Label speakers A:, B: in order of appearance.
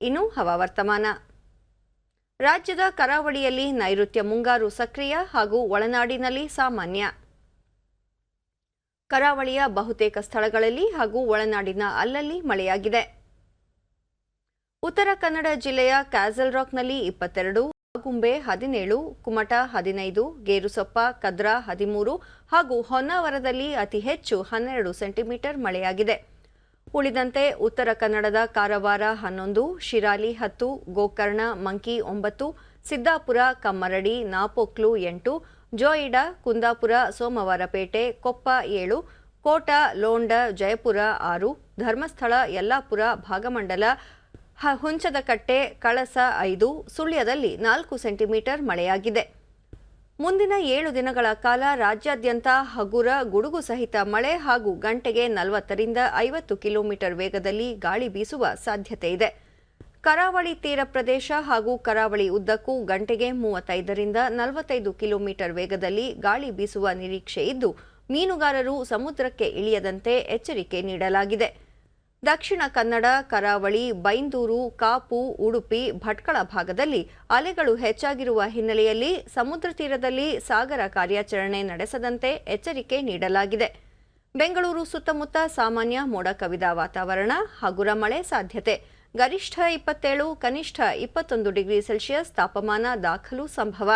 A: ಇನ್ನು ಹವಾವರ್ತಮಾನ. ರಾಜ್ಯದ ಕರಾವಳಿಯಲ್ಲಿ ನೈಋತ್ಯ ಮುಂಗಾರು ಸಕ್ರಿಯ ಹಾಗೂ ಒಳನಾಡಿನಲ್ಲಿ ಸಾಮಾನ್ಯ. ಕರಾವಳಿಯ ಬಹುತೇಕ ಸ್ಥಳಗಳಲ್ಲಿ ಹಾಗೂ ಒಳನಾಡಿನ ಅಲ್ಲಲ್ಲಿ ಮಳೆಯಾಗಿದೆ. ಉತ್ತರ ಕನ್ನಡ ಜಿಲ್ಲೆಯ ಕ್ಯಾಸಲ್ ರಾಕ್ನಲ್ಲಿ ಇಪ್ಪತ್ತೆರಡು ಆಗುಂಬೆ ಹದಿನೇಳು, ಕುಮಟ ಹದಿನೈದು, ಗೇರುಸೊಪ್ಪ, ಕದ್ರಾ ಹದಿಮೂರು ಹಾಗೂ ಹೊನ್ನಾವರದಲ್ಲಿ ಅತಿ ಹೆಚ್ಚು ಹನ್ನೆರಡು ಸೆಂಟಿಮೀಟರ್ ಮಳೆಯಾಗಿದೆ. ಉಳಿದಂತೆ ಉತ್ತರ ಕನ್ನಡದ ಕಾರವಾರ ಹನ್ನೊಂದು, ಶಿರಾಲಿ ಹತ್ತು, ಗೋಕರ್ಣ ಮಂಕಿ ಒಂಬತ್ತು, ಸಿದ್ದಾಪುರ ಕಮ್ಮರಡಿ ನಾಪೋಕ್ಲು ಎಂಟು, ಜೋಯಿಡಾ ಕುಂದಾಪುರ ಸೋಮವಾರಪೇಟೆ ಕೊಪ್ಪ ಏಳು, ಕೋಟ ಲೋಂಡ ಜಯಪುರ ಆರು, ಧರ್ಮಸ್ಥಳ ಯಲ್ಲಾಪುರ ಭಾಗಮಂಡಲ ಹುಂಚದಕಟ್ಟೆ ಕಳಸ ಐದು, ಸುಳ್ಯದಲ್ಲಿ ನಾಲ್ಕು ಸೆಂಟಿಮೀಟರ್ ಮಳೆಯಾಗಿದೆ. ಮುಂದಿನ ಏಳು ದಿನಗಳ ಕಾಲ ರಾಜ್ಯಾದ್ಯಂತ ಹಗುರ, ಗುಡುಗು ಸಹಿತ ಮಳೆ ಹಾಗೂ ಗಂಟೆಗೆ ನಲವತ್ತರಿಂದ ಐವತ್ತು ಕಿಲೋಮೀಟರ್ ವೇಗದಲ್ಲಿ ಗಾಳಿ ಬೀಸುವ ಸಾಧ್ಯತೆ ಇದೆ. ಕರಾವಳಿ ತೀರ ಪ್ರದೇಶ ಹಾಗೂ ಕರಾವಳಿ ಉದ್ದಕ್ಕೂ ಗಂಟೆಗೆ ಮೂವತ್ತೈದರಿಂದ ನಲವತ್ತೈದು ಕಿಲೋಮೀಟರ್ ವೇಗದಲ್ಲಿ ಗಾಳಿ ಬೀಸುವ ನಿರೀಕ್ಷೆ ಇದ್ದು, ಮೀನುಗಾರರು ಸಮುದ್ರಕ್ಕೆ ಇಳಿಯದಂತೆ ಎಚ್ಚರಿಕೆ ನೀಡಲಾಗಿದೆ. ದಕ್ಷಿಣ ಕನ್ನಡ, ಕರಾವಳಿ, ಬೈಂದೂರು, ಕಾಪು, ಉಡುಪಿ, ಭಟ್ಕಳ ಭಾಗದಲ್ಲಿ ಅಲೆಗಳು ಹೆಚ್ಚಾಗಿರುವ ಹಿನ್ನೆಲೆಯಲ್ಲಿ ಸಮುದ್ರ ತೀರದಲ್ಲಿ ಸಾಗರ ಕಾರ್ಯಾಚರಣೆ ನಡೆಸದಂತೆ ಎಚ್ಚರಿಕೆ ನೀಡಲಾಗಿದೆ. ಬೆಂಗಳೂರು ಸುತ್ತಮುತ್ತ ಸಾಮಾನ್ಯ ಮೋಡ ಕವಿದ ವಾತಾವರಣ, ಹಗುರ ಮಳೆ ಸಾಧ್ಯತೆ. ಗರಿಷ್ಠ ಇಪ್ಪತ್ತೇಳು, ಕನಿಷ್ಠ ಇಪ್ಪತ್ತೊಂದು ಡಿಗ್ರಿ ಸೆಲ್ಸಿಯಸ್ ತಾಪಮಾನ ದಾಖಲು ಸಂಭವ.